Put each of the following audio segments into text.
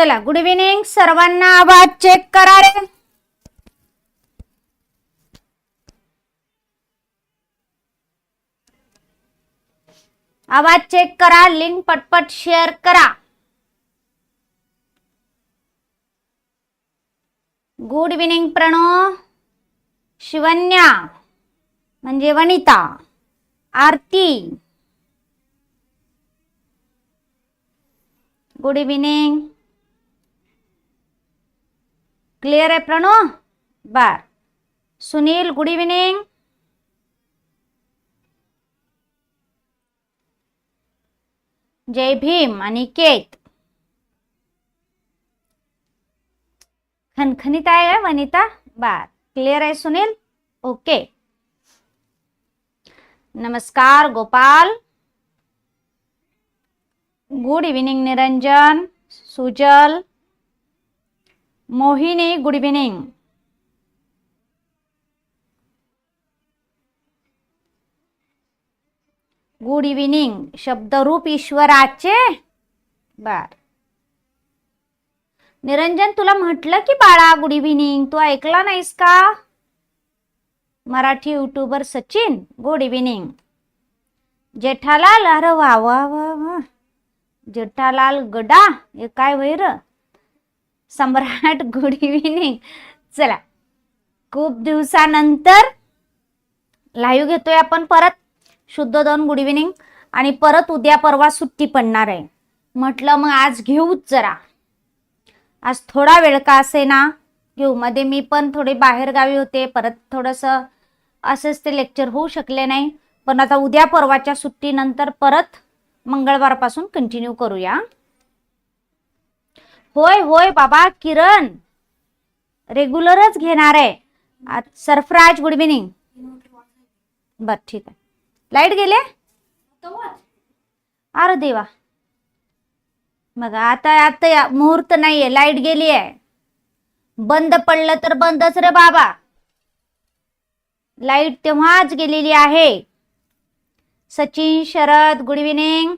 चला good evening सर्वांना आवाज चेक करा रे. आवाज चेक करा लिंक पटपट शेअर करा. Good evening Pranav. शिवन्या. म्हणजे Vanita. Aarti. Good evening clear आहे प्रणू बार. सुनील गुड इव्हिनिंग जय भीम आणि केत. खणखणीत आहे का वनिता? बार. क्लिअर आहे सुनील? ओके नमस्कार Gopal. Good evening Niranjan Sujal. Mohini good evening good evening शब्दरूप ईश्वराचे? बर. निरंजन तुला म्हटलं की बाळा गुड इव्हिनिंग तू ऐकला नाहीस का? Marathi YouTuber Sachin good evening Jethalal अरे वा वा वा वा. जेठालाल गडा हे काय वैर? सम्राट गुड इव्हिनिंग चला खूप दिवसानंतर लाईव्ह घेतोय आपण परत. शुद्ध दोन गुड इव्हिनिंग आणि परत उद्या परवा सुट्टी पडणार आहे. म्हटलं मग आज घेऊच जरा. आज थोडा वेळ का असे ना घेऊ. मध्ये मी पण थोडे बाहेर गावी होते. परत थोडंसं असंच ते लेक्चर होऊ शकले नाही. पण आता उद्या परवाच्या सुट्टीनंतर परत मंगळवारपासून कंटिन्यू करूया. होय होय बाबा किरण. रेग्युलरच घेणार आहे. आज सरफराज गुड इव्हिनिंग बर ठीक आहे. लाइट गेले? अरे देवा. मग आता आता या- मुहूर्त नाहीये लाइट गेली आहे. बंद पडलं तर बंदच रे बाबा. लाइट तेव्हाच गेलेली आहे. सचिन शरद गुड इव्हिनिंग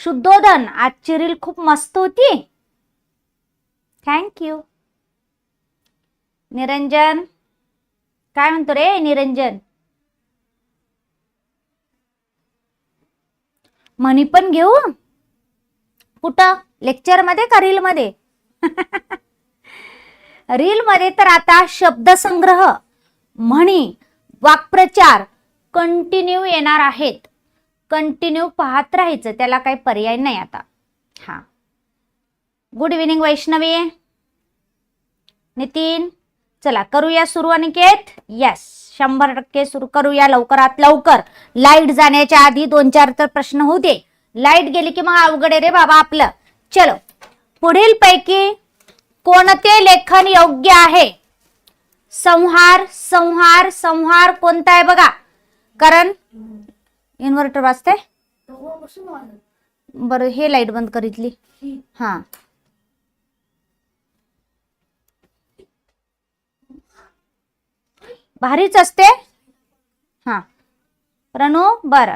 शुद्धोधन आजची रील खूप मस्त होती. थँक्यू निरंजन काय म्हणतो रे निरंजन? मनी पण घेऊ कुठं? लेक्चरमध्ये का रील मध्ये? रील मध्ये तर आता शब्दसंग्रह म्हणी वाक्प्रचार कंटिन्यू येणार आहेत. कंटिन्यू पाहत राहायचं त्याला काही पर्याय नाही आता. हा. Good evening Vaishnavi. नितीन चला करूया सुरू अनिकेत येस शंभर टक्के सुरू करूया लवकरात लवकर. लाइट जाण्याच्या आधी दोन चार तर प्रश्न होऊ दे. लाइट गेली की मग अवघड आहे रे बाबा आपलं. चलो. पुढील पैकी कोणते लेखन योग्य आहे? संहार संहार संहार कोणता आहे बघा. कारण इन्व्हर्टर वाजते बरं हे लाइट बंद करीतली हा. भारीच असते. हा. रणू बर.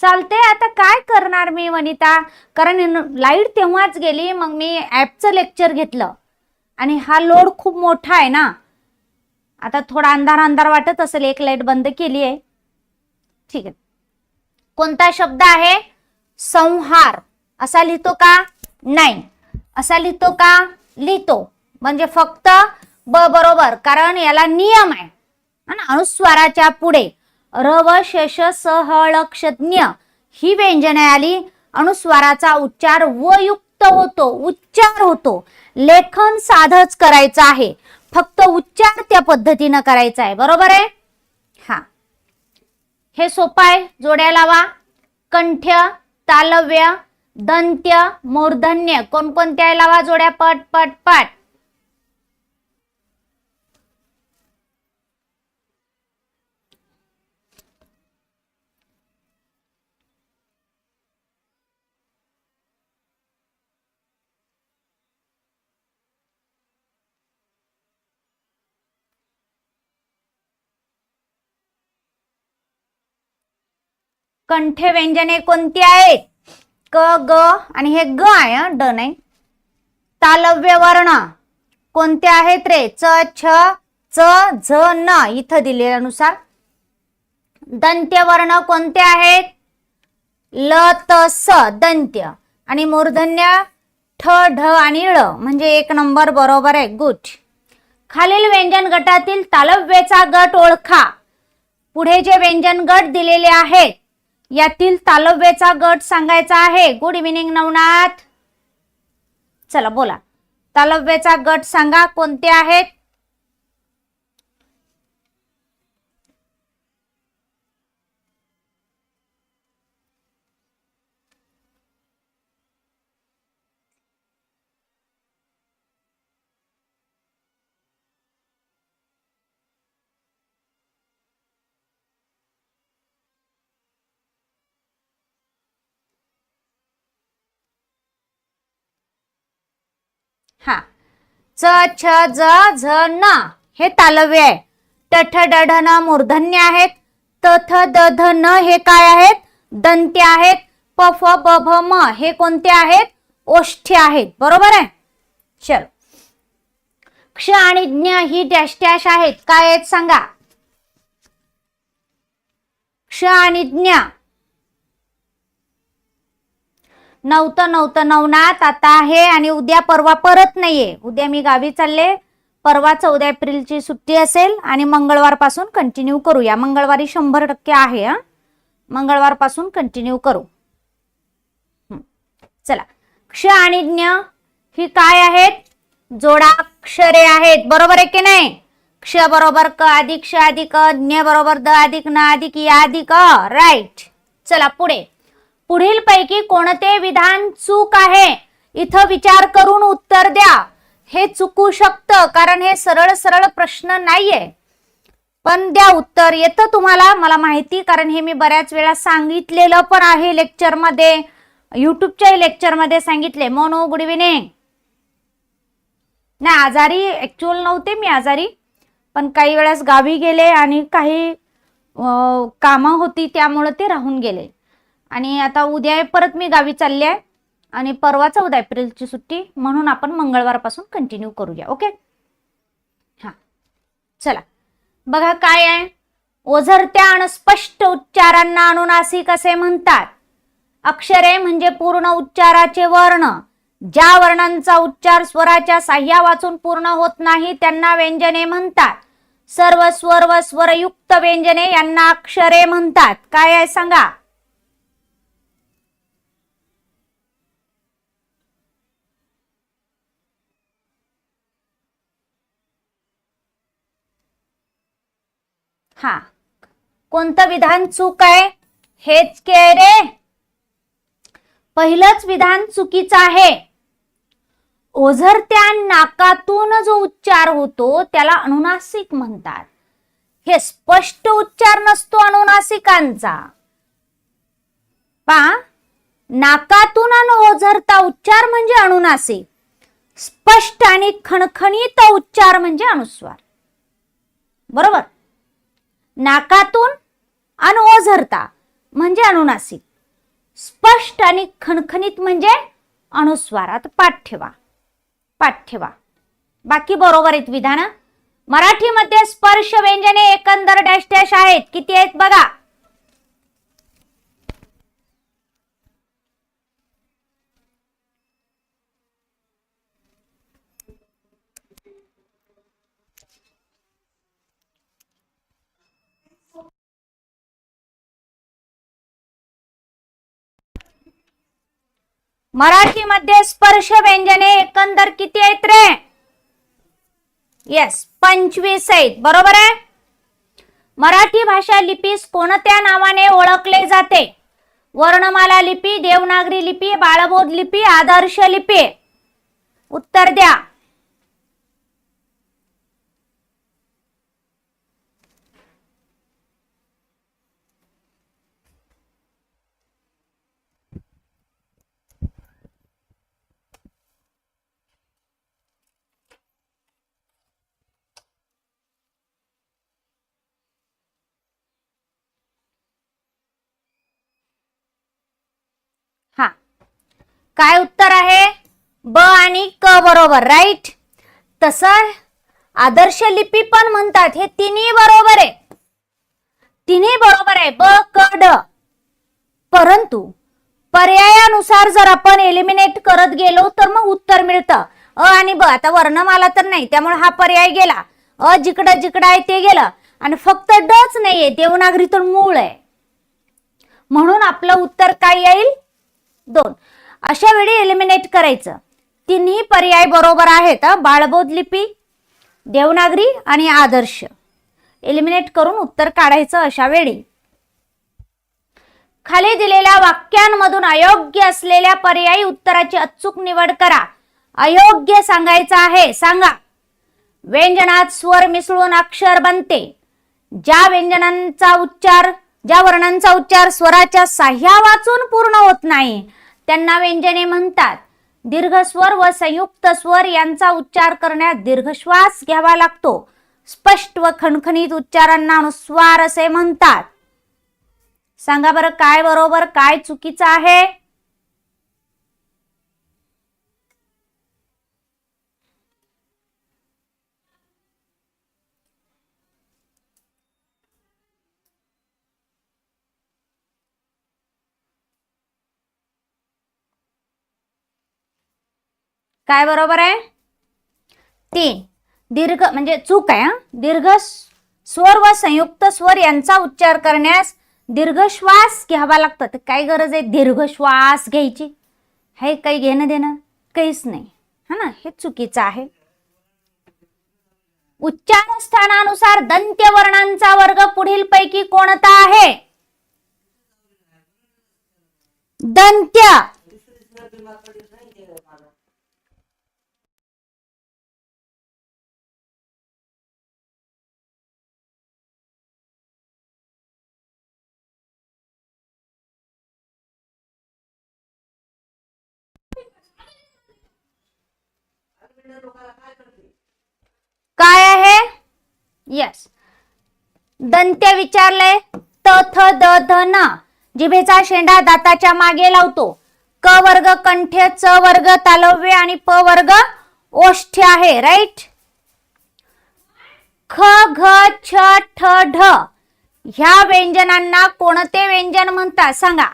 चालते आता काय करणार मी वनिता? कारण लाइट तेव्हाच गेली मग मी ऍपचं लेक्चर घेतलं. आणि हा लोड खूप मोठा आहे ना. आता थोडा अंधार अंधार वाटत असेल एक लाइट बंद केली आहे. ठीक आहे. कोणता शब्द आहे? संहार. असा लिहितो का? नाही. असा लिहितो का? लिहितो. म्हणजे फक्त ब बरोबर कारण याला नियम आहे. ना? अनुस्वाराच्या पुढे. रव शेष सहळक्षज्ञ ही व्यंजने आली. अनुस्वाराचा उच्चार व युक्त होतो उच्चार होतो. लेखन साधच करायचं आहे. फक्त उच्चार त्या पद्धतीनं करायचा आहे. बरोबर आहे? हा. हे सोपं आहे. जोड्या लावा. कंठ्य तालव्य दंत्य मूर्धन्य. कोणकोणत्या आहे लावा जोड्या. पट पट पट. कंठे व्यंजने कोणती आहेत? क ग आणि हे ग आहे ड नाही. तालव्य वर्ण कोणते आहेत रे? च छ च झ न इथं दिलेल्यानुसार. दंत्य वर्ण कोणते आहेत? ल त स दंत्य. आणि मूर्धन्य ठ ढ आणि ळ म्हणजे एक नंबर बरोबर आहे. गुड. खालील व्यंजन गटातील तालव्यचा गट ओळखा. पुढे जे व्यंजन गट दिलेले आहेत यातील तालव्यचा गट सांगायचा आहे. Good evening Navnath. चला बोला. तालव्यचा गट सांगा कोणते आहेत? हा. च छ ज झ न हे तालव्य आहे. टठ डढ न मूर्धन्य आहेत. तथ द ध न हे काय आहेत? दंत्य आहेत. प फ ब भ म हे कोणते आहेत? ओष्ठ्य आहेत. बरोबर आहे? चल. क्ष आणि ज्ञ ही डॅश डॅश आहेत. काय आहेत सांगा? क्ष आणि ज्ञ. नव्हतं नव्हतं नवनाथ आता आहे आणि उद्या परवा परत नाहीये. उद्या मी गावी चालले. परवा चौदा एप्रिलची सुट्टी असेल आणि मंगळवारपासून कंटिन्यू करूया मंगळवारी शंभर टक्के आहे हा. मंगळवारपासून कंटिन्यू करू. चला. क्ष आणि ज्ञ ही काय आहेत? जोडाक्षरे आहेत. बरोबर आहे की नाही? क्ष बरोबर क अधिक क्ष अधिक ज्ञ बरोबर द अधिक न अधिक या अधिक राईट चला पुढे. पुढील पैकी कोणते विधान चूक आहे? इथं विचार करून उत्तर द्या. हे चुकू शकतं कारण हे सरळ सरळ प्रश्न नाहीये. पण द्या उत्तर. येतं तुम्हाला मला माहिती कारण हे मी बऱ्याच वेळा सांगितलेलं पण आहे लेक्चरमध्ये. युट्यूबच्या लेक्चरमध्ये सांगितले. मोनो गुड इव्हिनिंग. नाही आजारी ऍक्च्युअल नव्हते मी आजारी. पण काही वेळेस गावी गेले आणि काही कामं होती त्यामुळे ते राहून गेले. आणि आता उद्या परत मी गावी चालले आहे आणि परवा चौदा एप्रिलची सुट्टी म्हणून आपण मंगळवारपासून कंटिन्यू करूया ओके हा. चला. बघा काय आहे. ओझरत्या आणि स्पष्ट उच्चारांना अनुनासिक असे म्हणतात. अक्षरे म्हणजे पूर्ण उच्चाराचे वर्ण. ज्या वर्णांचा उच्चार स्वराच्या साह्या वाचून पूर्ण होत नाही त्यांना व्यंजने म्हणतात. सर्व स्वर व स्वरयुक्त व्यंजने यांना अक्षरे म्हणतात. काय आहे सांगा? हा. कोणतं विधान चूक आहे? हेच के रे. पहिलंच विधान चुकीचं आहे. ओझरत्या नाकातून जो उच्चार होतो त्याला अनुनासिक म्हणतात. हे स्पष्ट उच्चार नसतो अनुनासिकांचा. पा नाकातून आणि ओझरता उच्चार म्हणजे अनुनासिक. स्पष्ट आणि खणखणीत उच्चार म्हणजे अनुस्वार. बरोबर? नाकातून आणि ओझरता म्हणजे अनुनासिक स्पष्ट आणि खणखणीत म्हणजे अनुस्वारात पाठ ठेवा. पाठ ठेवा. बाकी बरोबर आहेत विधानं. मराठीमध्ये स्पर्श व्यंजने एकंदर डॅश डॅश आहेत. किती आहेत बघा? मराठीमध्ये स्पर्श व्यंजने एकंदर किती आहेत रे? येस पंचवीस आहेत. बरोबर आहे? मराठी भाषा लिपीस कोणत्या नावाने ओळखले जाते? वर्णमाला लिपी देवनागरी लिपी बाळबोध लिपी आदर्श लिपी. उत्तर द्या. काय उत्तर आहे? ब आणि क बरोबर राईट तसं आदर्श लिपी पण म्हणतात हे तिन्ही बरोबर आहे. तिन्ही बरोबर आहे ब क ड. परंतु पर्यायानुसार जर आपण एलिमिनेट करत गेलो तर मग उत्तर मिळतं. अ आणि ब आता वर्णमाला तर नाही त्यामुळे हा पर्याय गेला. अ जिकडं जिकडं आहे ते गेलं. आणि फक्त डच नाहीये देवनागरीतून मूळ आहे. म्हणून आपलं उत्तर काय येईल? दोन. अशा वेळी एलिमिनेट करायचं. तिन्ही पर्याय बरोबर आहेत बाळबोध लिपी देवनागरी आणि आदर्श. एलिमिनेट करून उत्तर काढायचं अशा वेळी. खाली दिलेल्या वाक्यांमधून अयोग्य असलेल्या पर्यायी उत्तराची अचूक निवड करा. अयोग्य सांगायचं आहे सांगा. व्यंजनात स्वर मिसळून अक्षर बनते. ज्या व्यंजनांचा उच्चार ज्या वर्णांचा उच्चार स्वराच्या साह्या वाचून पूर्ण होत नाही त्यांना व्यंजने म्हणतात. दीर्घस्वर व संयुक्त स्वर यांचा उच्चार करण्यात दीर्घश्वास घ्यावा लागतो. स्पष्ट व खणखणीत उच्चारांना अनुस्वार असे म्हणतात. सांगा बरं काय बरोबर काय चुकीचं आहे? काय बरोबर आहे? तीन. दीर्घ म्हणजे चूक आहे दीर्घ स्वर व संयुक्त स्वर यांचा उच्चार करण्यास दीर्घ श्वास घ्यावा लागतो. तर काय गरज आहे दीर्घ श्वास घ्यायची? हे काही घेणं देणं काहीच नाही. हा ना? हे चुकीचं आहे. उच्चार स्थानानुसार दंत्य वर्णांचा वर्ग पुढील पैकी कोणता आहे? दंत्य. काय आहे? येस दंत्य विचारलंय तथ द ध न. जिभेचा शेंडा दाताच्या मागे लावतो. क वर्ग कंठ्य च वर्ग तालव्य आणि प वर्ग ओष्ठ्य आहे राईट ख घ छ ठ ढ. ह्या व्यंजनांना कोणते व्यंजन म्हणतात? सांगा.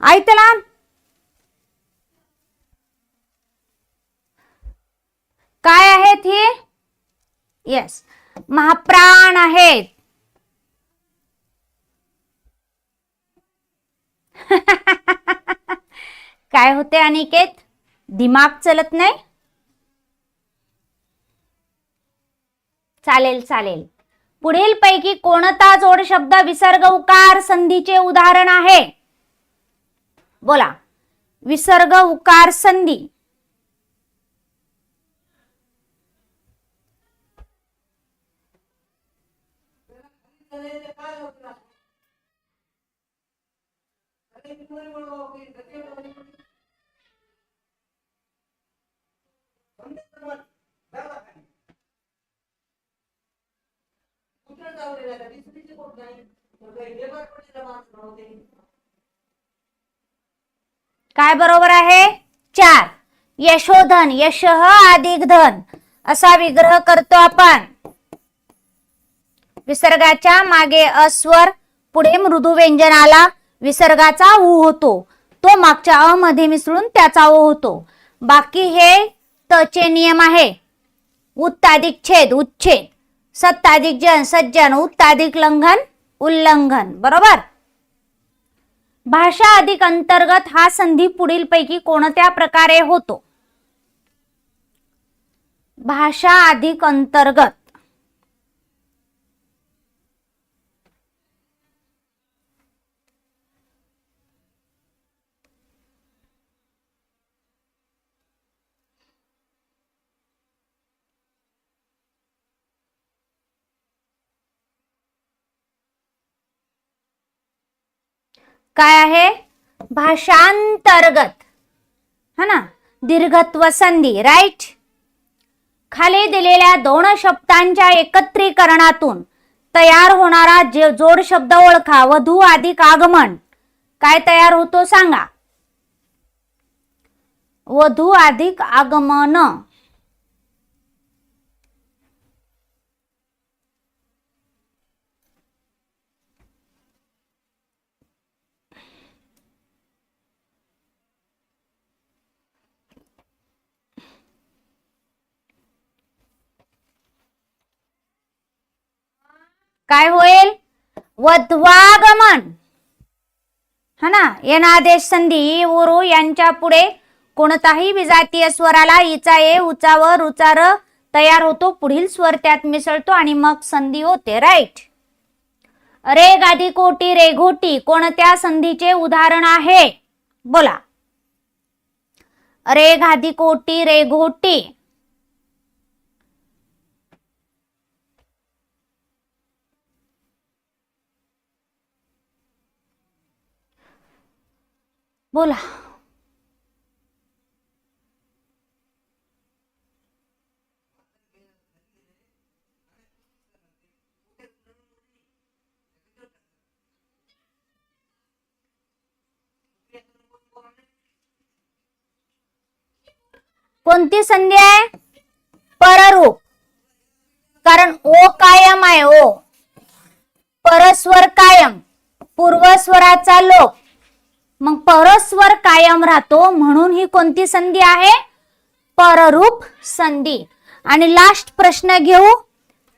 ऐकला काय आहेत हे? येस महाप्राण आहेत. काय होते अनिकेत? दिमाग चलत नाही? चालेल चालेल. पुढील पैकी कोणता जोड शब्द विसर्ग उकार संधीचे उदाहरण आहे? बोला. विसर्ग उकार संधी. काय बरोबर आहे? चार. यशोधन यश अधिक धन असा विग्रह करतो आपण. विसर्गाच्या मागे अस्वर पुढे मृदू व्यंजनाला विसर्गाचा ऊ होतो. तो मागच्या अ मध्ये मिसळून त्याचा ओ होतो. बाकी हे तचे नियम आहे. उत्ताधिक छेद उच्छेद. सत्ताधिक जन सज्जन उत्ताधिक लंघन उल्लंघन. बरोबर? भाषा अधिक अंतर्गत हा संधी पुढील पैकी कोणत्या प्रकारे होतो? भाषा अधिक अंतर्गत. काय आहे? भाषांतर्गत. हा ना? दीर्घत्व संधी राईट खाली दिलेल्या दोन शब्दांच्या एकत्रीकरणातून तयार होणारा जे जोड शब्द ओळखा वधू अधिक आगमन. काय तयार होतो सांगा? वधू अधिक आगमन. काय होईल? वध्वागमन. हा ना? येणादेश संधी उरु यांच्या पुढे कोणताही विजातीय स्वराला इचा ए उचावर उचार तयार होतो. पुढील स्वर त्यात मिसळतो आणि मग संधी होते. राईट रे गादी कोटी रे घोटी कोणत्या संधीचे उदाहरण आहे? बोला. रे गादी कोटी रे घोटी बोला. कोणती संधी आहे? पररूप. कारण ओ कायम आहे ओ. परस्वर कायम. पूर्वस्वराचा लोक मग परस्वर कायम राहतो म्हणून ही कोणती संधी आहे? पररूप संधी. आणि लास्ट प्रश्न घेऊ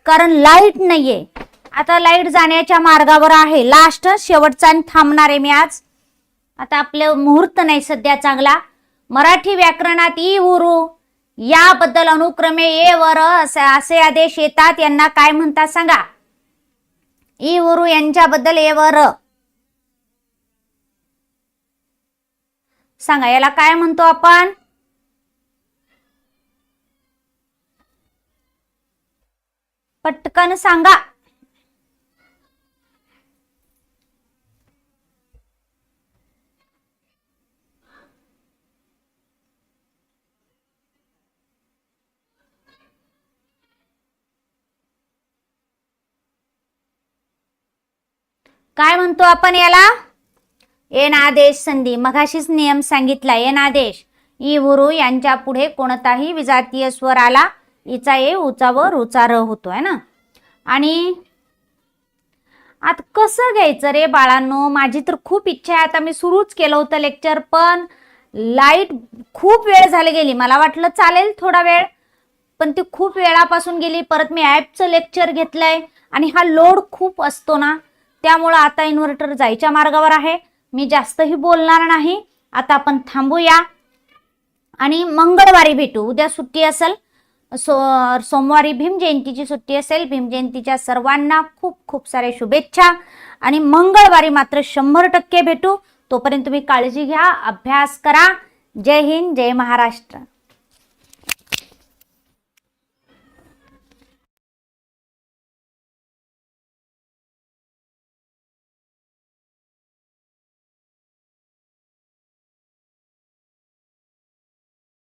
कारण लाइट नाहीये. आता लाइट जाण्याच्या मार्गावर आहे. लास्ट शेवटचा आणि थांबणार आहे मी आज. आता आपलं मुहूर्त नाही सध्या चांगला. मराठी व्याकरणात ई उरू याबद्दल अनुक्रमे ए वर असे असे आदेश येतात. यांना काय म्हणतात सांगा? ई उरू यांच्याबद्दल ए वर. सांगा याला काय म्हणतो आपण? पटकन सांगा. काय म्हणतो आपण याला? एन आदेश संधी. मघाशीच नियम सांगितला. एन आदेश ई उरू यांच्या पुढे कोणताही विजातीय स्वर आला इचा ए उचावर उचार होतोय ना? आणि आता कसं घ्यायचं रे बाळांनो? माझी तर खूप इच्छा आहे. आता मी सुरूच केलं होतं लेक्चर पण लाइट खूप वेळ झाली गेली. मला वाटलं चालेल थोडा वेळ पण ती खूप वेळापासून गेली. परत मी ॲपचं लेक्चर घेतलंय आणि हा लोड खूप असतो ना. त्यामुळं आता इन्व्हर्टर जायच्या मार्गावर आहे. मी जास्तही बोलणार नाही. आता आपण थांबूया. आणि मंगळवारी भेटू. उद्या सुट्टी असेल. सो सोमवारी भीम जयंतीची सुट्टी असेल. भीम जयंतीच्या सर्वांना खूप खूप साऱ्या शुभेच्छा. आणि मंगळवारी मात्र शंभर टक्के भेटू. तोपर्यंत तुम्ही काळजी घ्या अभ्यास करा. जय हिंद जय महाराष्ट्र.